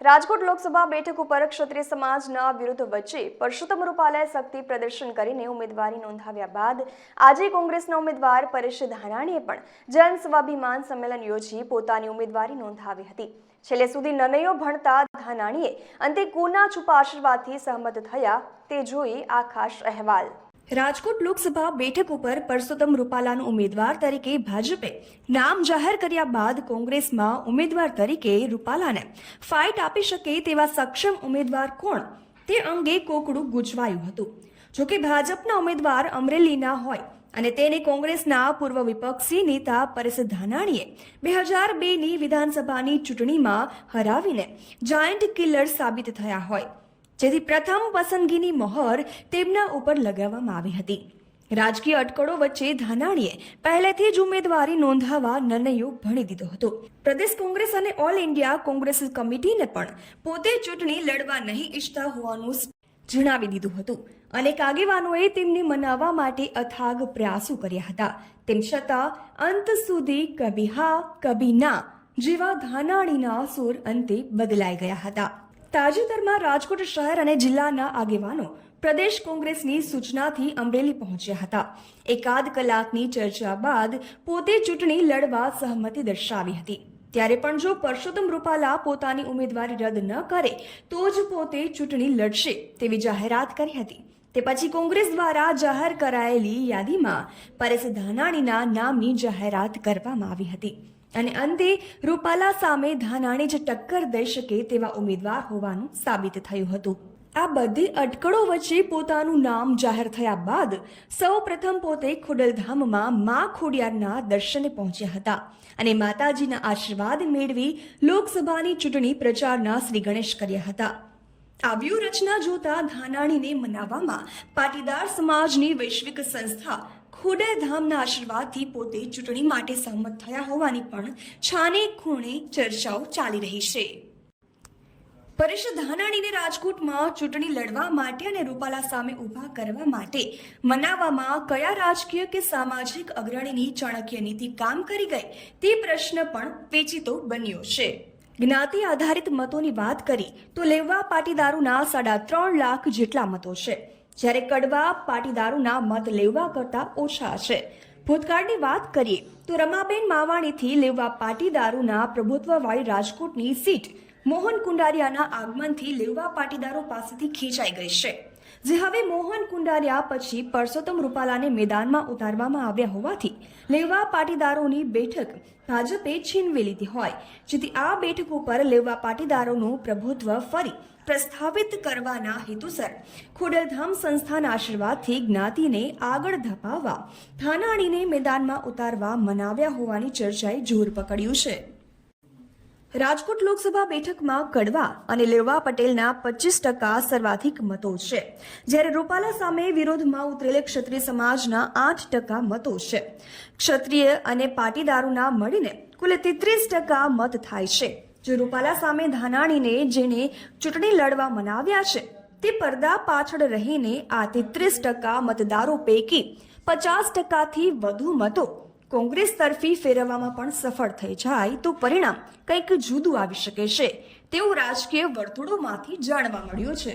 રાજકોટ લોકસભા બેઠક ઉપર ક્ષત્રિય સમાજના વિરુદ્ધ વચ્ચે પરસોત્તમ રૂપાલાએ શક્તિ પ્રદર્શન કરીને ઉમેદવારી નોંધાવ્યા બાદ આજે કોંગ્રેસના ઉમેદવાર પરેશ ધાનાણીએ પણ જન સ્વાભિમાન સંમેલન યોજી પોતાની ઉમેદવારી નોંધાવી હતી. છેલ્લે સુધી નનૈયો ભણતા ધાનાણીએ અંતે કોના છુપા આશીર્વાદથી સહમત થયા, તે જોઈ આ ખાસ અહેવાલ. રાજકોટ લોકસભા બેઠક ઉપર પરસોત્તમ રૂપાલાનું ઉમેદવાર તરીકે ભાજપે નામ જાહેર કર્યા બાદ કોંગ્રેસમાં ઉમેદવાર તરીકે રૂપાલાને ફાઇટ આપી શકે તેવા સક્ષમ ઉમેદવાર કોણ? તે અંગે કોકડું ગૂંચવાયું હતું. જોકે ભાજપના ઉમેદવાર અમરેલીના હોય અને તેને કોંગ્રેસના પૂર્વ વિપક્ષી નેતા પરેશ ધાનાણીએ બે હજાર બેની વિધાનસભાની ચૂંટણીમાં હરાવીને જાયન્ટ કિલર સાબિત થયા હોય. જેથી પ્રથમ પસંદગીની મહોર તેમના ઉપર લગાવવામાં આવી હતી. રાજકીય અટકળો વચ્ચે ધાનાણીએ પહેલેથી જ ઉમેદવારી નોંધાવવા નિર્ણયો ભણી દીધો હતો. પ્રદેશ કોંગ્રેસ અને ઓલ ઇન્ડિયા કોંગ્રેસ કમિટીને પણ પોતે ચૂંટણી લડવા નહીં ઈચ્છતા હોવાનું જણાવી દીધું હતું. અનેક આગેવાનોએ તેમને મનાવવા માટે અથાગ પ્રયાસો કર્યા હતા. તેમ છતાં, અંત સુધી કભી હા, કભી ના જેવા ધાનાણીના સુર અંતે બદલાઈ ગયા હતા. તાજેતરમાં રાજકોટ શહેર અને જિલ્લાના આગેવાનો પ્રદેશ કોંગ્રેસની સૂચનાથી અમરેલી પહોંચ્યા હતા. એકાદ કલાકની ચર્ચા બાદ પોતે ચૂંટણી લડવા સહમતિ દર્શાવી હતી. ત્યારે પણ જો પરસોત્તમ રૂપાલા પોતાની ઉમેદવારી રદ ન કરે, તો જ પોતે ચૂંટણી લડશે તેવી જાહેરાત કરી હતી. તે પછી કોંગ્રેસ દ્વારા જાહેર કરાયેલી યાદીમાં પરેશ ધાનાણીના નામની જાહેરાત કરવામાં આવી હતી. અને અંતે રૂપાલા સામે ધાનાણી જ ટક્કર દઈ શકે તેવા ઉમેદવાર હોવાનું સાબિત થયું હતું. આ બધી અટકળો વચ્ચે પોતાનું નામ જાહેર થયા બાદ સૌ પ્રથમ પોતે ખોડલધામમાં મા ખોડિયારના દર્શને પહોંચ્યા હતા અને માતાજીના આશીર્વાદ મેળવી લોકસભાની ચૂંટણી પ્રચારના શ્રી ગણેશ કર્યા હતા. આ વ્યૂહરચના જોતા ધાનાણીને મનાવવામાં પાટીદાર સમાજની વૈશ્વિક સંસ્થા ખોડલધામના આશીર્વાદથી પોતે ચૂંટણી માટે સહમત થયા હોવાની પણ છાને ખૂણે ચર્ચાઓ ચાલી રહી છે. પરેશ ધાનાણીને રાજકોટમાં ચૂંટણી લડવા માટે અને રૂપાલા સામે ઊભા કરવા માટે મનાવવામાં કયા રાજકીય કે સામાજિક અગ્રણીની ચાણક્ય નીતિ કામ કરી ગઈ તે પ્રશ્ન પણ પેચીતો બન્યો છે. જ્ઞાતિ આધારિત મતોની વાત કરી તો લેવા પાટીદારોના સાડા ત્રણ લાખ જેટલા મતો છે. જ્યારે કડવા પાટીદારોના મત લેવા કરતા ઓછા છે. ભૂતકાળની વાત કરીએ તો રમાબેન માવાણીથી લેવા પાટીદારોના પ્રભુત્વવાળી રાજકોટની સીટ મોહન કુંડારિયાના આગમનથી લેવા પાટીદારો પાસેથી ખેંચાઈ ગઈ છે. જે હવે મોહન કુંડારિયા પછી પરસોત્તમ રૂપાલાને મેદાનમાં ઉતારવામાં આવ્યા હોવાથી લેવા પાટીદારોની બેઠક ભાજપે છીનવી લીધી હોય. જેથી આ બેઠક ઉપર લેવા પાટીદારોનું પ્રભુત્વ ફરી પ્રસ્થાપિત કરવાના હેતુસર. ખોડલધામ સંસ્થાના આશીર્વાદથી જ્ઞાતિને આગળ ધપાવવા થાનાણીને મેદાનમાં ઉતારવા મનાવ્યા હોવાની ચર્ચાએ જોર પકડ્યું છે. રાજકોટ લોકસભા બેઠકમાં કડવા અને લેવા પટેલના પચીસ ટકા સર્વાધિક મતો છે. જ્યારે રૂપાલા સામે વિરોધમાં ઉતરેલ ક્ષત્રિય સમાજના આઠ ટકા મતો છે. ક્ષત્રિય અને પાટીદારોના મળીને કુલ તેત્રીસ ટકા મત થાય છે. જો રૂપાલા સામે ધાનાણીને જેને ચૂંટણી લડવા મનાવ્યા છે, તે પડદા પાછળ રહીને આ તેત્રીસ ટકા મતદારો પૈકી પચાસ ટકાથી વધુ મતો કોંગ્રેસ તરફી ફેરવવામાં પણ સફળ થઈ જાય તો પરિણામ કંઈક જુદું આવી શકે છે, તેવું રાજકીય વર્તુળોમાંથી જાણવા મળ્યું છે.